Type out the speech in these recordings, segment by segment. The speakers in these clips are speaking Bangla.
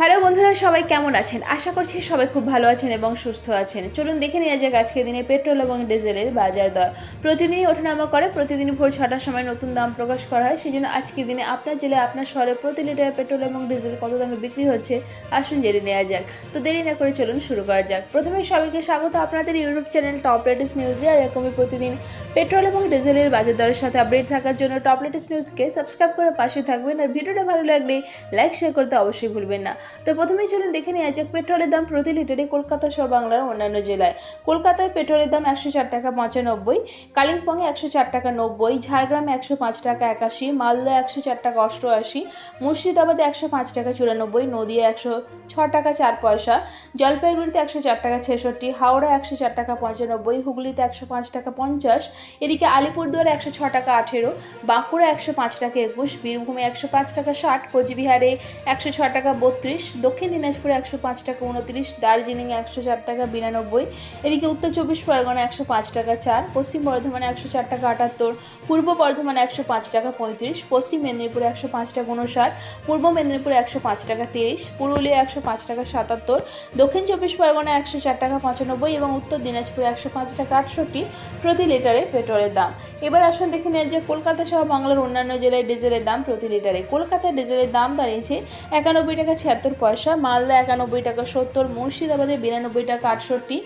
হ্যালো বন্ধুরা, সবাই কেমন আছেন? আশা করছি সবাই খুব ভালো আছেন এবং সুস্থ আছেন। চলুন দেখে নেওয়া যাক আজকের দিনে পেট্রোল এবং ডিজেলের বাজার দর। প্রতিদিনই ওঠানামা করে, প্রতিদিন ভোর ছটার সময় নতুন দাম প্রকাশ করা হয়। সেই জন্য আজকের দিনে আপনার জেলায় আপনার শহরে প্রতি লিটার পেট্রোল এবং ডিজেল কত দামে বিক্রি হচ্ছে, আসুন জেনে নেওয়া যাক। তো দেরি না করে চলুন শুরু করা যাক। প্রথমে সবাইকে স্বাগত আপনাদের ইউটিউব চ্যানেল টপ লেটেস্ট নিউজে আর এরকমই প্রতিদিন পেট্রোল এবং ডিজেলের বাজার দরের সাথে আপডেট থাকার জন্য টপ লেটেস্ট নিউজকে সাবস্ক্রাইব করে পাশে থাকবেন। আর ভিডিওটা ভালো লাগলে লাইক, শেয়ার করতে অবশ্যই ভুলবেন না। তো প্রথমেই চলুন দেখে নেওয়া যাক পেট্রোলের দাম প্রতি লিটারে কলকাতা সহ বাংলার অন্যান্য জেলায়। কলকাতায় পেট্রোলের দাম একশো চার টাকা পঁচানব্বই, কালিম্পংয়ে একশো চার টাকা নব্বই, ঝাড়গ্রামে একশো পাঁচ টাকা একাশি মালদা একশো চার টাকা অষ্টআশি, মুর্শিদাবাদে একশো পাঁচ টাকা চুরানব্বই নদিয়া একশো ছ টাকা চার পয়সা, জলপাইগুড়িতে একশো চার টাকা ছেষট্টি হাওড়া একশো চার টাকা পঁচানব্বই, হুগলিতে একশো পাঁচ টাকা পঞ্চাশ, এদিকে আলিপুরদুয়ারে একশো ছ টাকা আঠেরো বাঁকুড়া একশো পাঁচ টাকা একুশ, বীরভূমে একশো পাঁচ টাকা ষাট, কোচবিহারে একশো ছ টাকা বত্রিশ দক্ষিণ দিনাজপুরে একশো পাঁচ টাকা উনত্রিশ দার্জিলিংয়ে একশো চার টাকা বিরানব্বই, এদিকে উত্তর চব্বিশ পরগনা একশো পাঁচ টাকা চার, পশ্চিম বর্ধমানে একশো চার টাকা আটাত্তর, পূর্ব বর্ধমানে একশো পাঁচ টাকা পঁয়ত্রিশ, পশ্চিম মেদিনীপুরে একশো পাঁচ টাকা উনষাট পূর্ব মেদিনীপুরে একশো পাঁচ টাকা তিরিশ, পুরুলিয়া একশো পাঁচ টাকা সাতাত্তর, দক্ষিণ চব্বিশ পরগনা একশো চার টাকা পঁচানব্বই এবং উত্তর দিনাজপুরে একশো পাঁচ টাকা আটষট্টি প্রতি লিটারে পেট্রোলের দাম। এবার আসুন দেখে নেন যে কলকাতা সহ বাংলার অন্যান্য জেলায় ডিজেলের দাম প্রতি লিটারে। কলকাতায় ডিজেলের দাম দাঁড়িয়েছে একানব্বই টাকা ছিয়াত্তর পয়সা মালদা একানব্বই টাকা সত্তর মুর্শিদাবাদে বিরানব্বই টাকা আটষট্টি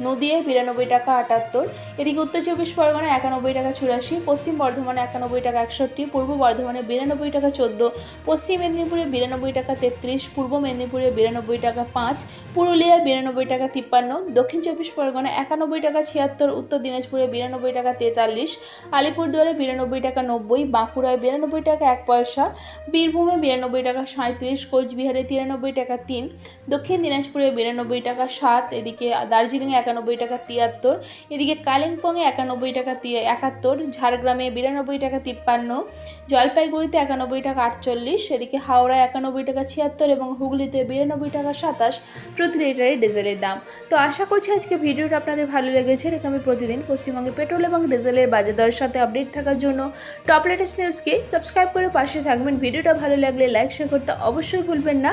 নদিয়ায় বিরানব্বই টাকা আটাত্তর এদিকে উত্তর চব্বিশ পরগনা একানব্বই টাকা চুরাশি পশ্চিম বর্ধমানে একানব্বই টাকা একষট্টি পূর্ব বর্ধমানে বিরানব্বই টাকা চোদ্দ পশ্চিম মেদিনীপুরে বিরানব্বই টাকা তেত্রিশ পূর্ব মেদিনীপুরে বিরানব্বই টাকা পাঁচ পুরুলিয়ায় বিরানব্বই টাকা তিপ্পান্ন দক্ষিণ চব্বিশ পরগনা একানব্বই টাকা ছিয়াত্তর উত্তর দিনাজপুরে বিরানব্বই টাকা তেতাল্লিশ আলিপুরদুয়ারে বিরানব্বই টাকা নব্বই বাঁকুড়ায় বিরানব্বই টাকা এক পয়সা বীরভূমে বিরানব্বই টাকা সাঁত্রিশ কোচবিহারে তিরানব্বই টাকা তিন, দক্ষিণ দিনাজপুরে বিরানব্বই টাকা সাত, এদিকে দার্জিলিংয়ে একানব্বই টাকা তিয়াত্তর, এদিকে কালিম্পংয়ে একানব্বই টাকা একাত্তর, ঝাড়গ্রামে বিরানব্বই টাকা তিপ্পান্ন, জলপাইগুড়িতে একানব্বই টাকা আটচল্লিশ, এদিকে হাওড়ায় একানব্বই টাকা ছিয়াত্তর এবং হুগলিতে বিরানব্বই টাকা সাতাশ প্রতি লিটারে ডিজেলের দাম। তো আশা করছি আজকে ভিডিওটা আপনাদের ভালো লেগেছে এরকম আমি প্রতিদিন পশ্চিমবঙ্গে পেট্রোল এবং ডিজেলের বাজার দরের সাথে আপডেট থাকার জন্য টপ লেটেস্ট নিউজকে সাবস্ক্রাইব করে পাশে থাকবেন। ভিডিওটা ভালো লাগলে লাইক, শেয়ার করতে অবশ্যই ভুলবেন না।